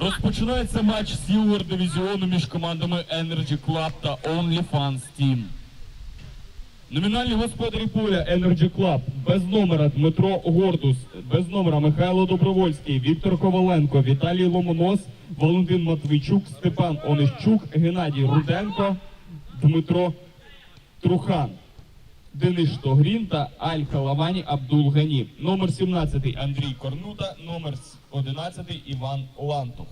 Розпочинається матч Silver дивізіону між командами Energy Club та OnlyFans Team. Номінальні господарі поля Energy Club без номера Дмитро Гордус, без номера Михайло Добровольський, Віктор Коваленко, Віталій Ломонос, Валентин Матвійчук, Степан Онищук, Геннадій Руденко, Дмитро Трухан. Денис Штогрін та Аль Халавані Абдул Гані. Номер 17 Андрій Корнута, номер 11 Іван Лантух.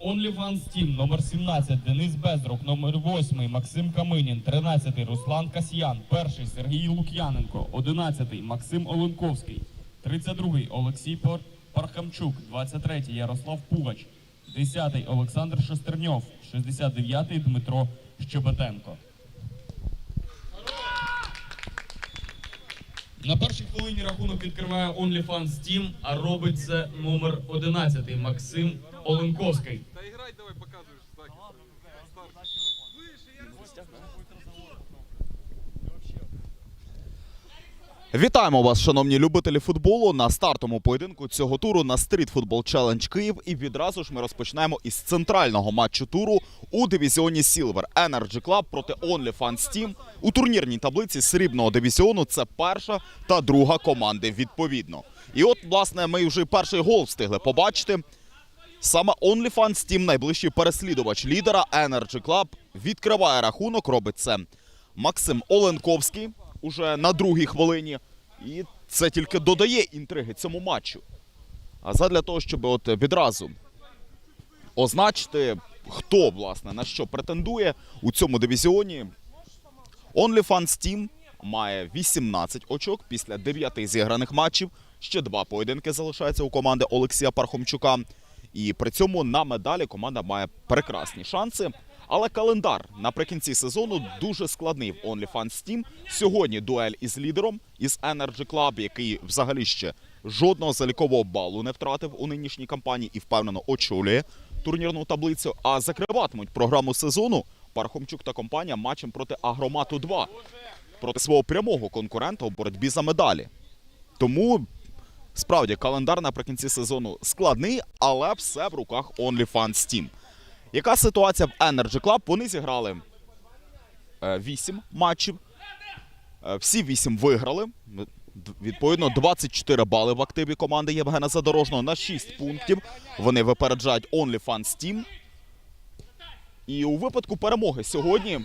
OnlyFans Team, номер 17 Денис Безрук, номер 8 Максим Каминін, 13 Руслан Касьян, 1 Сергій Лук'яненко, 11 Максим Оленковський, 32 Олексій Пархамчук, 23 Ярослав Пугач, 10 Олександр Шестерньов, 69 Дмитро Щебетенко. На першій хвилині рахунок відкриває OnlyFans Team, а робить це номер 11 Максим Оленковський. Та играть давай показываешь, Вітаємо вас, шановні любителі футболу, на стартовому поєдинку цього туру на Street Football Challenge Київ. І відразу ж ми розпочинаємо із центрального матчу туру у дивізіоні Silver Energy Club проти OnlyFans Team. У турнірній таблиці срібного дивізіону це перша та друга команди відповідно. І от, власне, ми вже перший гол встигли побачити. Саме OnlyFans Team, найближчий переслідувач лідера Energy Club, відкриває рахунок. Робить це Максим Оленковський уже на другій хвилині. І це тільки додає інтриги цьому матчу. А задля того, щоб от відразу означити, хто власне на що претендує у цьому дивізіоні. OnlyFans Team має 18 очок після 9 зіграних матчів. Ще два поєдинки залишаються у команди Олексія Пархомчука. І при цьому на медалі команда має прекрасні шанси. Але календар наприкінці сезону дуже складний в OnlyFans Team. Сьогодні дуель із лідером із Energy Club, який взагалі ще жодного залікового балу не втратив у нинішній кампанії і впевнено очолює турнірну таблицю. А закриватимуть програму сезону Пархомчук та компанія матчем проти Агромату 2 проти свого прямого конкурента у боротьбі за медалі. Тому справді календар наприкінці сезону складний, але все в руках OnlyFans Team. Яка ситуація в Energy Club? Вони зіграли 8 матчів. Е, Всі 8 виграли. Відповідно, 24 бали в активі команди Євгена Задорожного на 6 пунктів. Вони випереджають OnlyFans Team. І у випадку перемоги сьогодні.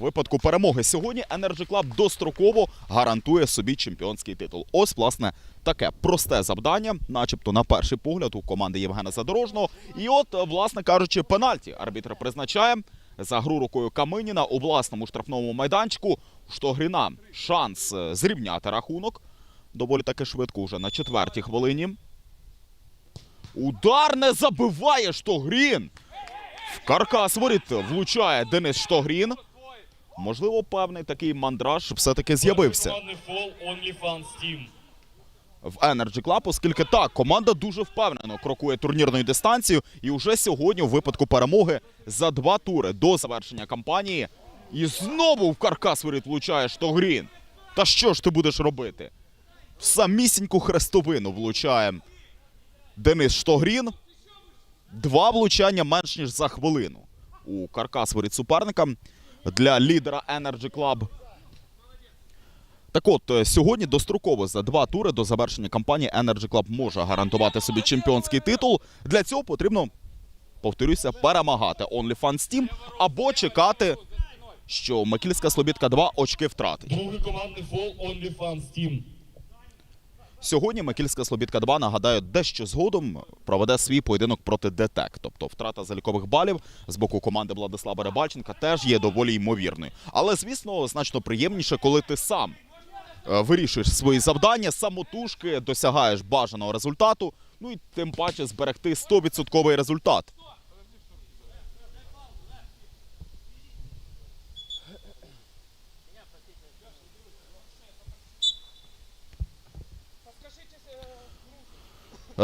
Випадку перемоги сьогодні Energy Club достроково гарантує собі чемпіонський титул. Ось, власне, таке просте завдання, начебто на перший погляд у команди Євгена Задорожного. І от, власне кажучи, пенальті арбітр призначає за гру рукою Каминіна у власному штрафному майданчику. Штогріна шанс е, зрівняти рахунок. Доволі таки швидко вже на четвертій хвилині. Удар не забиває Штогрін. В каркас воріт влучає Денис Штогрін. Можливо, певний такий мандраж все-таки з'явився в Energy Club, оскільки так, команда дуже впевнено крокує турнірною дистанцією. І вже сьогодні, у випадку перемоги, за два тури до завершення кампанії. І знову в каркас воріт влучає Штогрін. Та що ж ти будеш робити? В самісіньку хрестовину влучає Денис Штогрін. Два влучання менш ніж за хвилину у каркас воріт суперника для лідера Energy Club. Так от, е, сьогодні достроково за два тури до завершення кампанії Energy Club може гарантувати собі чемпіонський титул. Для цього потрібно, повторюся, перемагати OnlyFans Team або чекати, що Макільська Слобідка 2 очки втратить. Другий командний фол OnlyFans Team. Сьогодні Макільська Слобідка 2, нагадаю, дещо згодом проведе свій поєдинок проти ДТЕК. Тобто втрата залікових балів з боку команди Владислава Рибальченка теж є доволі ймовірною. Але, звісно, значно приємніше, коли ти сам е, вирішуєш свої завдання, самотужки досягаєш бажаного результату, ну і тим паче зберегти 100% результат.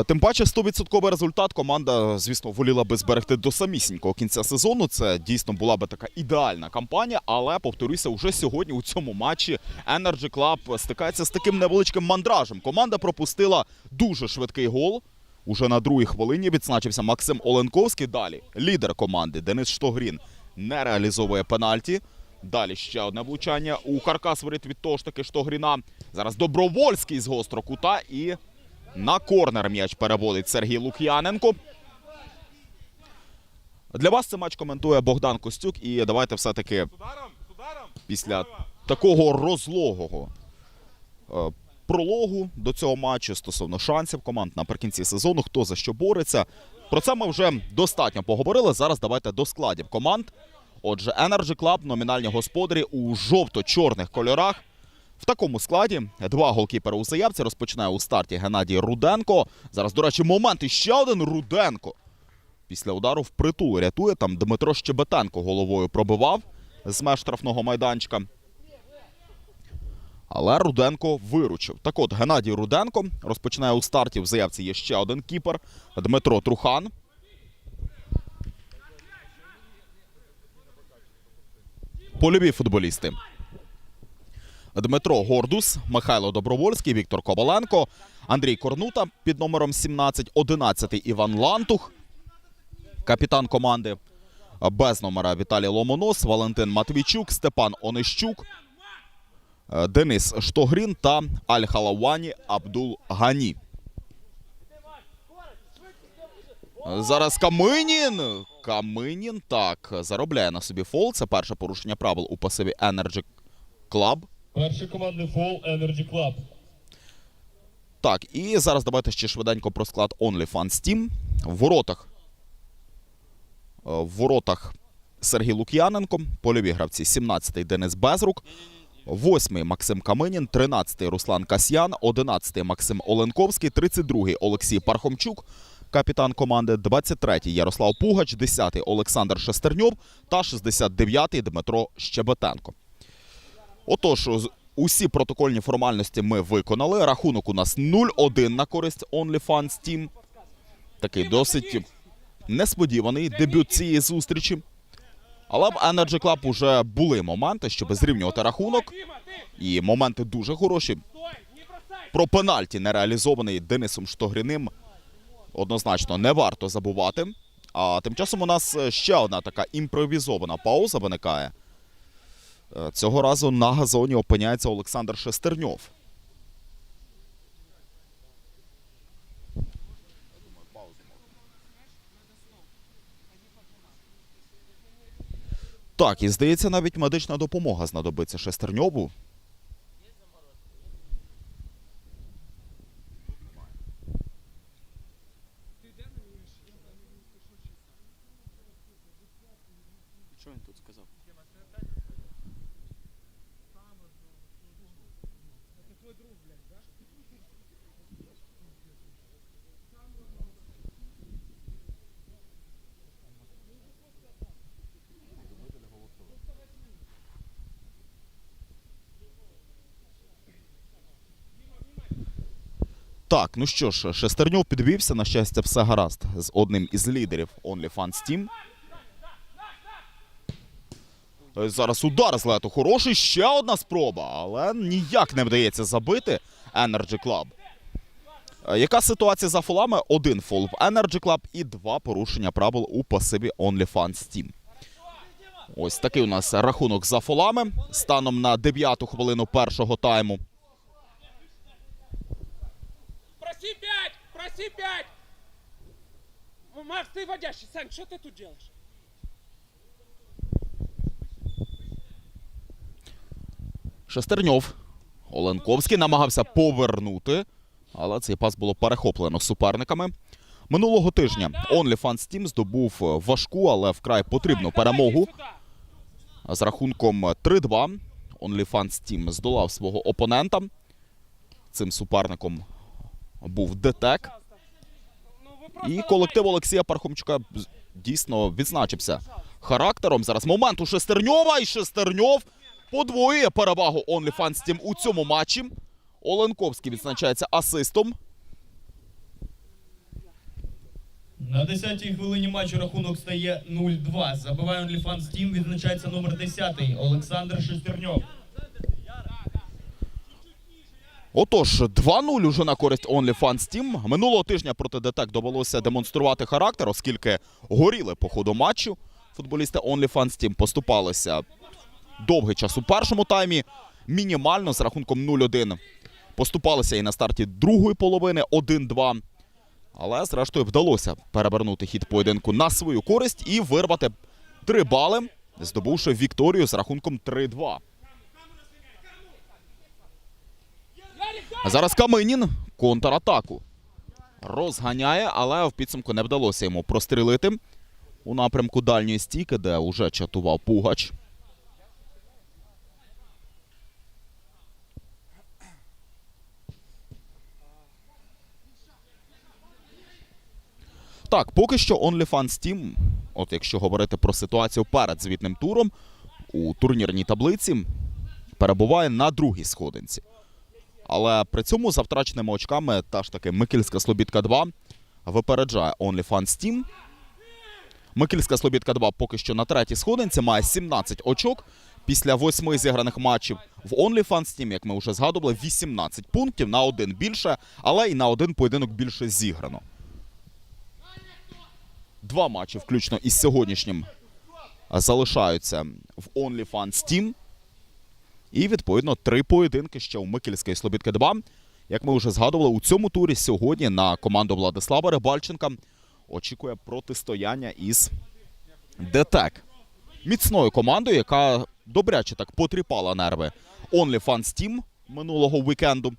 Тим паче 100% результат команда, звісно, воліла би зберегти до самісінького кінця сезону. Це дійсно була би така ідеальна кампанія. Але повторюся, уже сьогодні у цьому матчі Energy Club стикається з таким невеличким мандражем. Команда пропустила дуже швидкий гол. Уже на другій хвилині відзначився Максим Оленковський. Далі лідер команди Денис Штогрін не реалізовує пенальті. Далі ще одне влучання у каркас воріт від того ж таки Штогріна. Зараз Добровольський з гостро кута і на корнер м'яч переводить Сергій Лук'яненко. Для вас цей матч коментує Богдан Костюк. І давайте все-таки після такого розлогого е, прологу до цього матчу стосовно шансів команд наприкінці сезону, хто за що бореться. Про це ми вже достатньо поговорили. Зараз давайте до складів команд. Отже, Energy Club, номінальні господарі у жовто-чорних кольорах. В такому складі два голкіпери у заявці розпочинає у старті Геннадій Руденко. Зараз, до речі, момент і ще один Руденко. Після удару впритул рятує. Там Дмитро Щебетенко головою пробивав з меж штрафного майданчика. Але Руденко виручив. Так от, Геннадій Руденко розпочинає у старті. В заявці є ще один кіпер Дмитро Трухан. Польові футболісти. Дмитро Гордус, Михайло Добровольський, Віктор Коваленко, Андрій Корнута під номером 17, 11 Іван Лантух, капітан команди без номера Віталій Ломонос, Валентин Матвійчук, Степан Онищук, е, Денис Штогрін та Аль-Халавані Абдул Гані. Зараз Каминін. Каминін так заробляє на собі фол. Це перше порушення правил у пасиві Energy Club. Перший командний фол Energy Club. Так, і зараз давайте ще швиденько про склад OnlyFans Team. В воротах. е, В воротах Сергій Лук'яненко, польові гравці 17-й Денис Безрук, 8-й Максим Каминін, 13-й Руслан Касьян, 11-й Максим Оленковський, 32-й Олексій Пархомчук, капітан команди, 23-й Ярослав Пугач, 10-й Олександр Шестерньов та 69-й Дмитро Щебетенко. Отож, усі протокольні формальності ми виконали. Рахунок у нас 0-1 на користь OnlyFans Team. Такий досить несподіваний дебют цієї зустрічі. Але в Energy Club уже були моменти, щоб зрівнювати рахунок. І моменти дуже хороші. Про пенальті нереалізований Денисом Штогріним однозначно не варто забувати. А тим часом у нас е, ще одна така імпровізована пауза виникає. Е, Цього разу на газоні опиняється Олександр Шестерньов. Так, і здається, навіть медична допомога знадобиться Шестерньову. Що він тут сказав? Так, ну що ж, Шестерньов підвівся, на щастя, все гаразд з одним із лідерів OnlyFans Team. Е, Зараз удар з лету хороший, ще одна спроба, але ніяк не вдається забити Energy Club. Е, Яка ситуація за фолами? Один фол в Energy Club і два порушення правил у пасиві OnlyFans Team. Ось такий у нас рахунок за фолами станом на 9-ту хвилину першого тайму. Проси пять! Проси пять! Макс, ты водящий. Сань, что ты тут делаешь? Шестерньов. Оленковський намагався повернути, але цей пас було перехоплено суперниками. Минулого тижня OnlyFans Team здобув важку, але вкрай потрібну перемогу з рахунком 3-2. OnlyFans Team здолав свого опонента. Цим суперником був ДТЕК. І колектив Олексія Пархомчука дійсно відзначився характером. Зараз момент у Шестерньова, і Шестерньов подвоює перевагу OnlyFans Team у цьому матчі. Оленковський відзначається асистом. На 10-й хвилині матчу рахунок стає 0-2. Забиває OnlyFans Team, відзначається номер 10 Олександр Шестерньов. Отож, 2-0 уже на користь OnlyFans Team. Минулого тижня проти ДТЕК довелося демонструвати характер, оскільки горіли по ходу матчу. Футболісти OnlyFans Team поступалися довгий час у першому таймі, мінімально з рахунком 0-1. Поступалися і на старті другої половини 1-2. Але зрештою вдалося перевернути хід поєдинку на свою користь і вирвати 3 бали, здобувши вікторію з рахунком 3-2. Зараз Каменін контратаку. Розганяє, але в підсумку не вдалося йому прострілити у напрямку дальньої стійки, де вже чатував Пугач. Так, поки що OnlyFans Team, от якщо говорити про ситуацію перед звітним туром, у турнірній таблиці перебуває на другій сходинці. Але при цьому за втраченими очками та ж таки Микільська Слобідка 2 випереджає OnlyFans Team. Микільська Слобідка 2 поки що на третій сходинці має 17 очок після восьми зіграних матчів. В OnlyFans Team, як ми вже згадували, 18 пунктів на один більше, але і на один поєдинок більше зіграно. Два матчі, включно із сьогоднішнім, залишаються в OnlyFans Team. І відповідно три поєдинки ще у Микільської Слобідки 2. Як ми вже згадували, у цьому турі сьогодні на команду Владислава Рибальченка очікує протистояння із ДТЕК. Міцною командою, яка добряче так потріпала нерви OnlyFans Team минулого вікенду.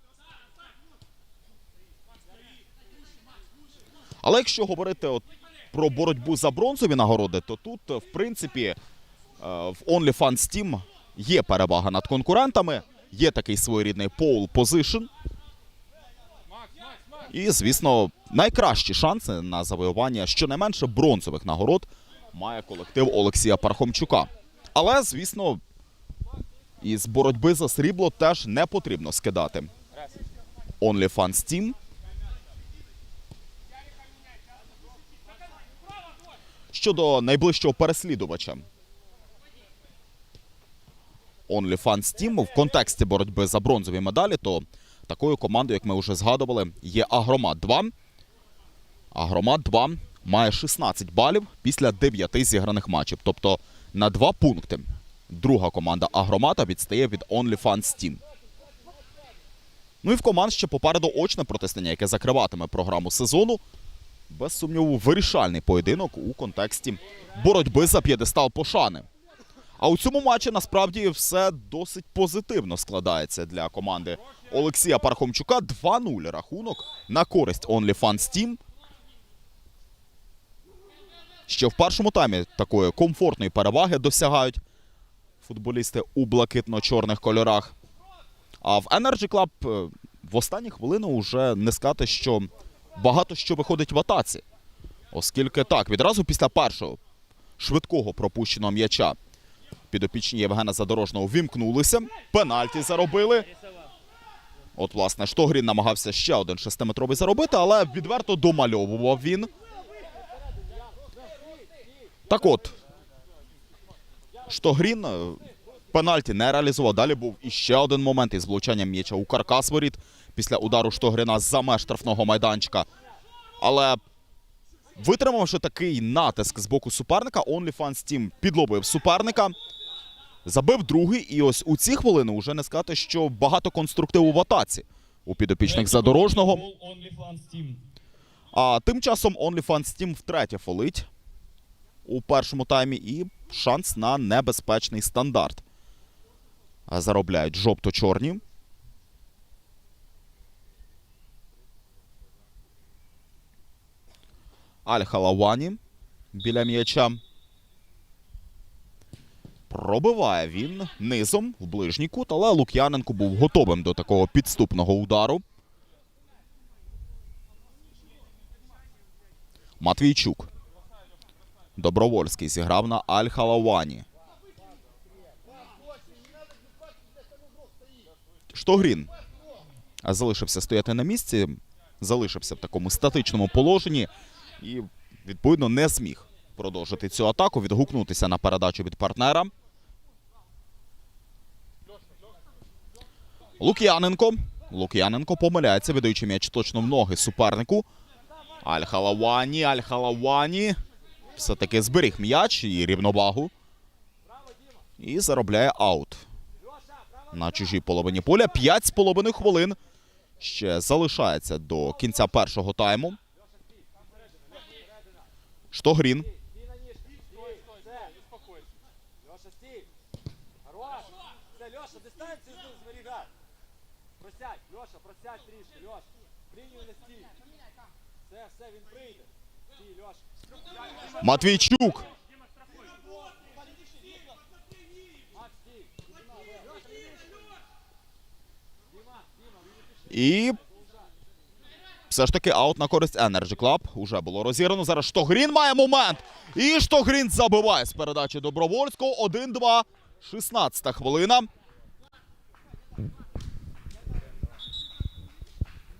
Але якщо говорити от про боротьбу за бронзові нагороди, то тут, в принципі, е, в OnlyFans Team є перевага над конкурентами, є такий своєрідний pole position. І, звісно, найкращі шанси на завоювання щонайменше бронзових нагород має колектив Олексія Пархомчука. Але, звісно, із боротьби за срібло теж не потрібно скидати. OnlyFans Team. Щодо найближчого переслідувача OnlyFans Team в контексті боротьби за бронзові медалі, то такою командою, як ми вже згадували, є Агромат 2. Агромат 2 має 16 балів після 9 зіграних матчів. Тобто на 2 пункти. Друга команда Агромата відстає від OnlyFans Team. Ну і в команд ще попереду очне протистояння, яке закриватиме програму сезону. Без сумніву, вирішальний поєдинок у контексті боротьби за п'єдестал пошани. А у цьому матчі насправді все досить позитивно складається для команди Олексія Пархомчука. 2-0 рахунок на користь OnlyFans Team. Ще в першому таймі такої комфортної переваги досягають футболісти у блакитно-чорних кольорах. А в Energy Club е, в останні хвилини вже не сказати, що багато що виходить в атаці. Оскільки так, відразу після першого швидкого пропущеного м'яча підопічні Євгена Задорожного вімкнулися, пенальті заробили. От, власне, Штогрін намагався ще один шестиметровий заробити, але відверто домальовував він. Так от, Штогрін е, пенальті не реалізував. Далі був іще один момент із влучанням м'яча у каркас воріт після удару Штогріна за меж штрафного майданчика. Але витримавши такий натиск з боку суперника, OnlyFans Team підловив суперника. Забив другий, і ось у ці хвилини вже не сказати, що багато конструктиву в атаці у підопічних задорожного. А тим часом OnlyFans Team втретє фолить у першому таймі і шанс на небезпечний стандарт. Заробляють жовто-чорні. Аль-Халавані біля м'яча. Пробиває він низом в ближній кут, але Лук'яненко був готовим до такого підступного удару. Матвійчук. Добровольський зіграв на Аль-Халавані. Штогрін залишився стояти на місці, залишився в такому статичному положенні і відповідно не зміг продовжити цю атаку, відгукнутися на передачу від партнера. Лук'яненко. Лук'яненко помиляється, віддаючи м'яч точно в ноги супернику. Аль-Халавані, Аль-Халавані. Все-таки зберіг м'яч і рівновагу. І заробляє аут. На чужій половині поля. П'ять з половиною хвилин. Ще залишається до кінця першого тайму. Штогрін. Леша, стій! Хорош! Все, Леша, дистанцію з ним зберігай! Просядь, Леша, просядь трішки, Леша! Прийняв на стій! Все, все, він прийде! Стій, Леша! Матвійчук. І все ж таки аут на користь Energy Club. Уже було розіграно. Зараз Штогрін має момент. І Штогрін забиває з передачі Добровольського. 1-2. 16 хвилина.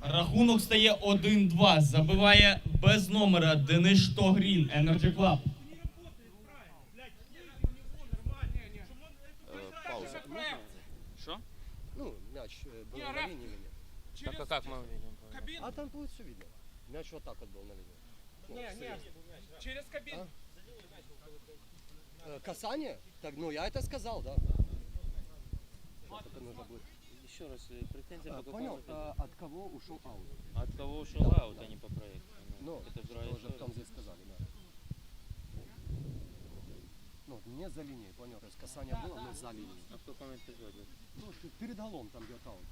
Рахунок стає 1-2. Забиває без номера Денис Штогрін, Energy Club. Пауза. Что? Ну, мяч был Не, на меня. Через Так а как мы увидим? кабину. А там будет все видно. Мяч вот так вот был на линии. Ну, Не, не, через кабину. Э, Касание? Так, ну я это сказал, да. Это нужно будет. Еще раз, э, претензия А, по понял, а, от кого ушел аут? От кого ушел аут, а не по проекту. Ну, это другая тоже в история. том здесь сказали, да. Ну, не за линией, понял? То есть касание было, но за линией. А в каком эпизоде? Ну, что перед голом там бьет аут.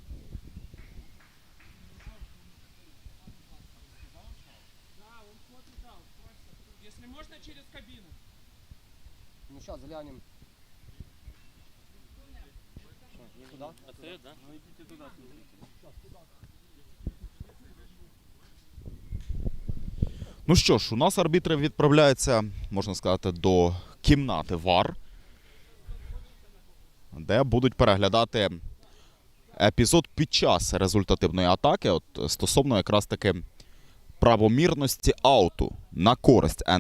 Можно, через кабину. Ну, сейчас глянем. Куда? Ответ, да? Ну що ж, у нас арбітри відправляються, можна сказати, до кімнати ВАР, де будуть переглядати епізод під час результативної атаки, от стосовно якраз таки правомірності ауту на користь